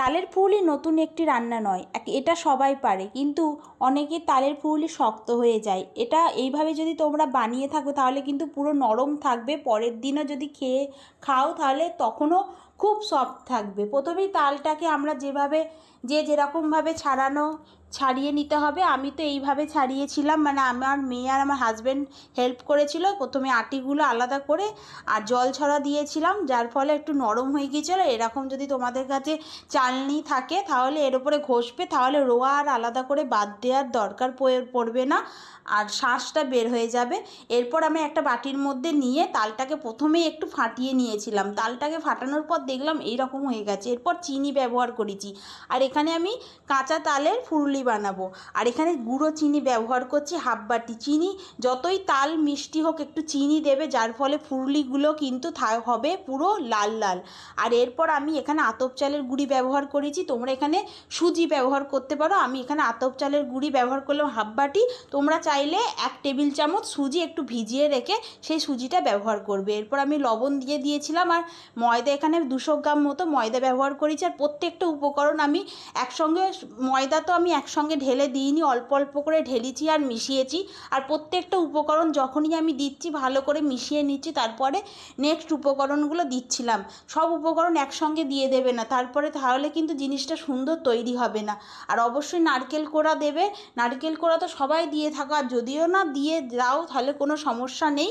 তালের ফুলই নতুন একটি রান্না নয়। এটা সবাই পারে, কিন্তু অনেকে তালের ফুলই শক্ত হয়ে যায়। এটা এইভাবে যদি তোমরা বানিয়ে থাকো, তাহলে কিন্তু পুরো নরম থাকবে। পরের দিনও যদি খেয়ে খাও, তাহলে তখনও খুব সফট থাকবে। প্রথমেই তালটাকে আমরা যেভাবে, যে যেরকমভাবে ছাড়ানো ছাড়িয়ে নিতে হবে। আমি তো এইভাবে ছাড়িয়েছিলাম। মানে আমার মেয়ে আর আমার হাজব্যান্ড হেল্প করেছিল। প্রথমে আটিগুলো আলাদা করে আর জল ছড়া দিয়েছিলাম। যার ফলে একটু নরম হয়ে গিয়েছিল। এরকম যদি তোমাদের কাছে চালনি থাকে, তাহলে এর উপরে ঘষবে। তাহলে রোয়া আর আলাদা করে বাদ দেওয়ার দরকার পড়ে- পড়বে না। আর শাঁসটা বের হয়ে যাবে। এরপর আমি একটা বাটির মধ্যে নিয়ে তালটাকে প্রথমেই একটু ফাটিয়ে নিয়েছিলাম। তালটাকে ফাটানোর পর দেখলাম এইরকম হয়ে গেছে। এরপর চিনি ব্যবহার করেছি। আর এখানে আমি কাঁচা তালের ফুরুলি বানাবো। আর এখানে গুঁড়ো চিনি ব্যবহার করছি হাফ বাটি চিনি। যতই তাল মিষ্টি হোক একটু চিনি দেবে, যার ফলে ফুরলিগুলো কিন্তু হবে পুরো লাল লাল। আর এরপর আমি এখানে আতপ চালের গুঁড়ি ব্যবহার করেছি। তোমরা এখানে সুজি ব্যবহার করতে পারো। আমি এখানে আতপ চালের গুঁড়ি ব্যবহার করলাম হাফ বাটি। তোমরা চাইলে এক টেবিল চামচ সুজি একটু ভিজিয়ে রেখে সেই সুজিটা ব্যবহার করবে। এরপর আমি লবণ দিয়ে দিয়েছিলাম। আর ময়দা এখানে দুশো গ্রাম মতো ময়দা ব্যবহার করেছি। আর প্রত্যেকটা উপকরণ আমি একসঙ্গে, ময়দা তো আমি একসঙ্গে ঢেলে দিইনি, অল্প অল্প করে ঢেলেছি আর মিশিয়েছি। আর প্রত্যেকটা উপকরণ যখনই আমি দিচ্ছি, ভালো করে মিশিয়ে নিচ্ছি, তারপরে নেক্সট উপকরণগুলো দিচ্ছিলাম। সব উপকরণ একসঙ্গে দিয়ে দেবে না, তারপরে তাহলে কিন্তু জিনিসটা সুন্দর তৈরি হবে না। আর অবশ্যই নারকেল কোড়া দেবে, নারকেল কোড়া তো সবাই দিয়ে থাকো, আর যদিও না দিয়ে দাও, তাহলে কোনো সমস্যা নেই।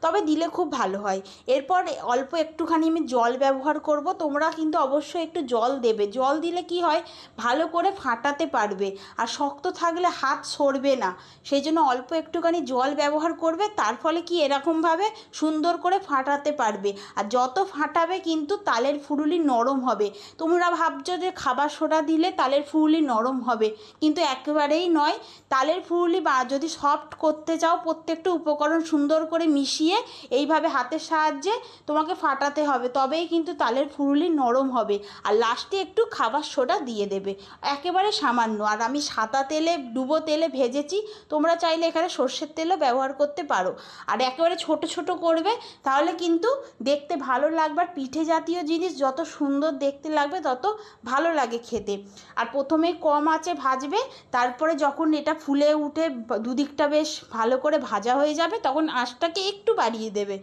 তবে দিলে খুব ভালো হয়। এরপর অল্প একটুখানি আমি জল ব্যবহার করব। তোমরা কিন্তু অবশ্যই একটু জল দেবে। জল দিলে কি হয়? ভালো করে ফাটাতে পারবে। আর শক্ত থাকলে হাত সরবে না। সেই জন্য অল্প একটুখানি জল ব্যবহার করবে। তার ফলে কি এরকমভাবে সুন্দর করে ফাটাতে পারবে। আর যত ফাটাবে কিন্তু তালের ফুরুলি নরম হবে। তোমরা ভাবছ যে খাবার সোডা দিলে তালের ফুরুলি নরম হবে। কিন্তু একেবারেই নয়। তালের ফুরুলি বা যদি সফট করতে চাও, প্রত্যেকটা উপকরণ সুন্দর করে মিশিয়ে এইভাবে হাতের সাহায্যে তোমাকে ফাটাতে হবে। তবেই কিন্তু তালের ফুরুলি নরম হবে আর লাস্টে একটু খাবার সোডা দিয়ে দেবে। একেবারে সামান্য। আর আমি সাদা তেলে, ডুবো তেলে ভেজেছি। তোমরা চাইলে এখানে সর্ষের তেলও ব্যবহার করতে পারো। আর একেবারে ছোট ছোট করবে তাহলে কিন্তু দেখতে ভালো লাগবে। আর পিঠে জাতীয় জিনিস যত সুন্দর দেখতে লাগবে, তত ভালো লাগে খেতে। আর প্রথমে কম আঁচে ভাজবে, তারপরে যখন এটা ফুলে উঠে, দুদিকটা বেশ ভালো করে ভাজা হয়ে যাবে, তখন আঁচটাকে একটু বাড়িয়ে দেবে।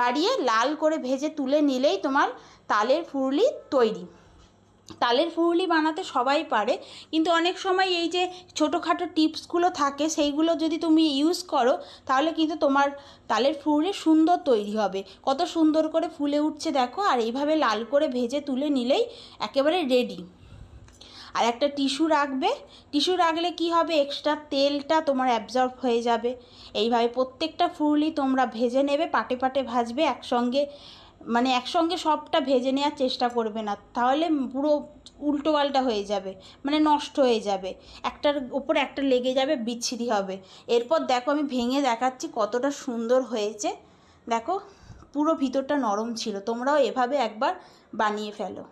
বাড়িয়ে লাল করে ভেজে তুলে নিলেই তোমার তালের ফুরুলি তৈরি। তালের ফুরুলি বানাতে সবাই পারে, কিন্তু অনেক সময় এই যে ছোটোখাটো টিপসগুলো থাকে, সেইগুলো যদি তুমি ইউজ করো, তাহলে কিন্তু তোমার তালের ফুরুলি সুন্দর তৈরি হবে। কত সুন্দর করে ফুলে উঠছে দেখো, আর এইভাবে লাল করে ভেজে তুলে নিলেই একেবারে রেডি আর একটা টিস্যু রাখবে। টিস্যু রাখলে কি হবে? এক্সট্রা তেলটা তোমার অ্যাবজর্ব হয়ে যাবে। এইভাবে প্রত্যেকটা ফুলই তোমরা ভেজে নেবে, পাটে পাটে ভাজবে, একসঙ্গে মানে একসঙ্গে সবটা ভেজে নেওয়ার চেষ্টা করবে না। তাহলে পুরো উল্টো পাল্টা হয়ে যাবে মানে নষ্ট হয়ে যাবে। একটার উপর একটা লেগে যাবে, বিচ্ছিরি হবে। এরপর দেখো আমি ভেঙে দেখাচ্ছি কতটা সুন্দর হয়েছে। দেখো, পুরো ভিতরটা নরম ছিল। তোমরাও এভাবে একবার বানিয়ে ফেলো।